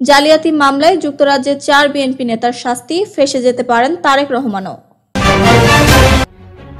জালিয়াতি মামলায় যুক্তরাজ্যের চার বিএনপি নেতার শাস্তি ফেসে যেতে পারেন তারেক রহমানও।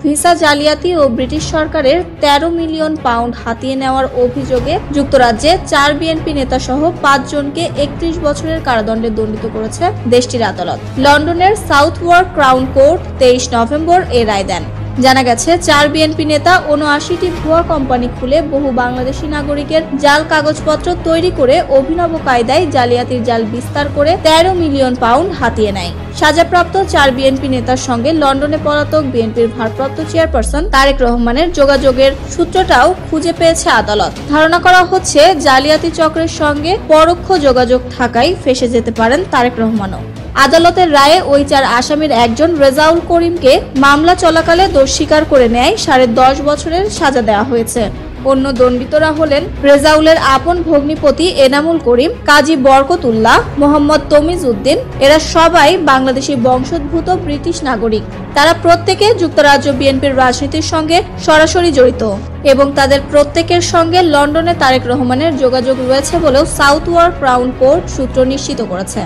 ভিসা জালিয়াতি ও ব্রিটিশ সরকারের ১৩ মিলিয়ন পাউন্ড হাতিয়ে নেওয়ার অভিযোগে যুক্তরাজ্যে চার বিএনপি নেতা সহ পাঁচজনকে একত্রিশ বছরের কারাদণ্ডে দণ্ডিত করেছে দেশটির আদালত। লন্ডনের সাউথ ওয়ার্ক ক্রাউন কোর্ট তেইশ নভেম্বর এ রায় দেন। জানা গেছে, চার বিএনপি নেতা উনআশিটি ভুয়া কোম্পানি খুলে বহু বাংলাদেশি নাগরিকের জাল কাগজপত্র তৈরি করে অভিনব কায়দায় জালিয়াতির জাল বিস্তার করে ১৩ মিলিয়ন পাউন্ড হাতিয়ে নেয়। সাজাপ্রাপ্ত চার বিএনপি নেতার সঙ্গে লন্ডনে পলাতক বিএনপির ভারপ্রাপ্ত চেয়ারপারসন তারেক রহমানের যোগাযোগের সূত্রটাও খুঁজে পেয়েছে আদালত। ধারণা করা হচ্ছে, জালিয়াতি চক্রের সঙ্গে পরোক্ষ যোগাযোগ থাকায় ফেসে যেতে পারেন তারেক রহমানও। আদালতের রায়ে ওই চার আসামির একজন রেজাউল করিমকে মামলা চলাকালে দোষ স্বীকার করে নেয় সাড়ে দশ বছরের সাজা দেওয়া হয়েছে। অন্য দণ্ডিতরা হলেন রেজাউলের আপন ভগ্নিপতি এনামুল করিম, কাজী বরকতুল্লাহ, মোহাম্মদ তমিজ উদ্দিন। এরা সবাই বাংলাদেশি বংশোদ্ভূত ব্রিটিশ নাগরিক। তারা প্রত্যেকে যুক্তরাজ্য বিএনপির রাজনীতির সঙ্গে সরাসরি জড়িত এবং তাদের প্রত্যেকের সঙ্গে লন্ডনে তারেক রহমানের যোগাযোগ রয়েছে বলেও সাউথ ওয়ার ক্রাউন কোর্ট সূত্র নিশ্চিত করেছে।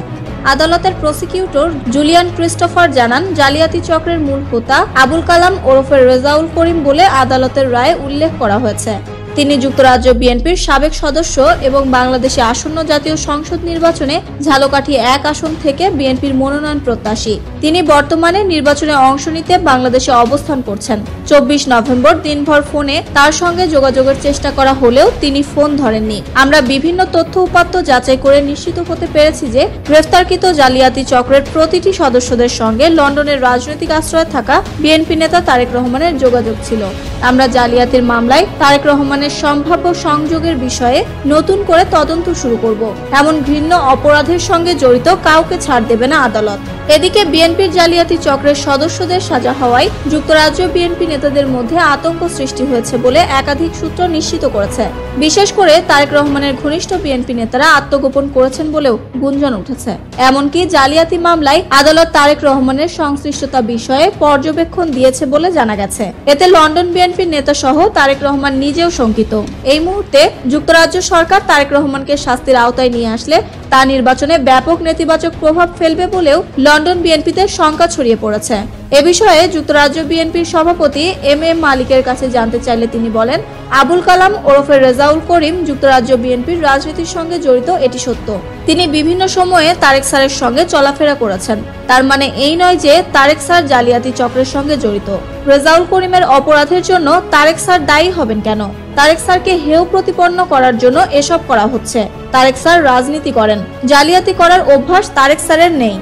আদালতের প্রসিকিউটর জুলিয়ান ক্রিস্টোফার জানান, জালিয়াতি চক্রের মূল হোতা আবুল কালাম ওরফে রেজাউল করিম বলে আদালতের রায়ে উল্লেখ করা হয়েছে। তিনি যুক্তরাজ্য বিএনপির সাবেক সদস্য এবং বাংলাদেশে আসন্ন জাতীয় সংসদ নির্বাচনে ঝালকাঠি এক আসন থেকে বিএনপির মনোনয়ন প্রত্যাশী। তিনি বর্তমানে নির্বাচনে অংশ নিতে বাংলাদেশে অবস্থান করছেন। চব্বিশ নভেম্বর দিনভর ফোনে তার সঙ্গে যোগাযোগের চেষ্টা করা হলেও তিনি ফোন ধরেননি। আমরা বিভিন্ন তথ্য উপাত্ত যাচাই করে নিশ্চিত হতে পেরেছি যে গ্রেফতারকৃত জালিয়াতি চক্রের প্রতিটি সদস্যদের সঙ্গে লন্ডনের রাজনৈতিক আশ্রয় থাকা বিএনপি নেতা তারেক রহমানের যোগাযোগ ছিল। আমরা জালিয়াতির মামলায় তারেক রহমানের সম্ভাব্য সংযোগের বিষয়ে নতুন করে তদন্ত শুরু করব। এমন ঘৃণ্য অপরাধের সঙ্গে জড়িত কাউকে ছাড় দেবে না আদালত। এদিকে বিএনপির জালিয়াতি চক্রের সদস্যদের সাজা হওয়ায় যুক্তরাজ্য বিএনপি নেতাদের মধ্যে আতঙ্ক সৃষ্টি হয়েছে বলে একাধিক সূত্র নিশ্চিত করেছে। বিশেষ করে তারেক রহমানের ঘনিষ্ঠ বিএনপি নেতারা আত্মগোপন করেছেন বলেও গুঞ্জন উঠেছে। এমনকি জালিয়াতি মামলায় আদালত তারেক রহমানের সংশ্লিষ্টতা বিষয়ে পর্যবেক্ষণ দিয়েছে বলে জানা গেছে। এতে লন্ডন বিএনপির নেতা সহ তারেক রহমান নিজেও শঙ্কিত। এই মুহূর্তে যুক্তরাজ্য সরকার তারেক রহমানকে শাস্তির আওতায় নিয়ে আসলে তা নির্বাচনে ব্যাপক নেতিবাচক প্রভাব ফেলবে বলেও লন্ডন বিএনপিতে শঙ্কা ছড়িয়ে পড়েছে। এ বিষয়ে যুক্তরাজ্য বিএনপির সভাপতি এম এম মালিকের কাছে জানতে চাইলে তিনি বলেন, আবুল কালাম ওরফে রেজাউল করিম যুক্তরাজ্য বিএনপির রাজনীতির সঙ্গে জড়িত, এটি সত্য। তিনি বিভিন্ন সময়ে তারেক স্যারের সঙ্গে চলাফেরা করেছেন। তার মানে এই নয় যে তারেক স্যার জালিয়াতি চক্রের সঙ্গে জড়িত। রেজাউল করিমের অপরাধের জন্য তারেক স্যার দায়ী হবেন কেন? তারেক স্যারকে হেউ প্রতিপন্ন করার জন্য এসব করা হচ্ছে। তারেক স্যার রাজনীতি করেন। জালিয়াতি করার অভ্যাস তারেক স্যারের নেই।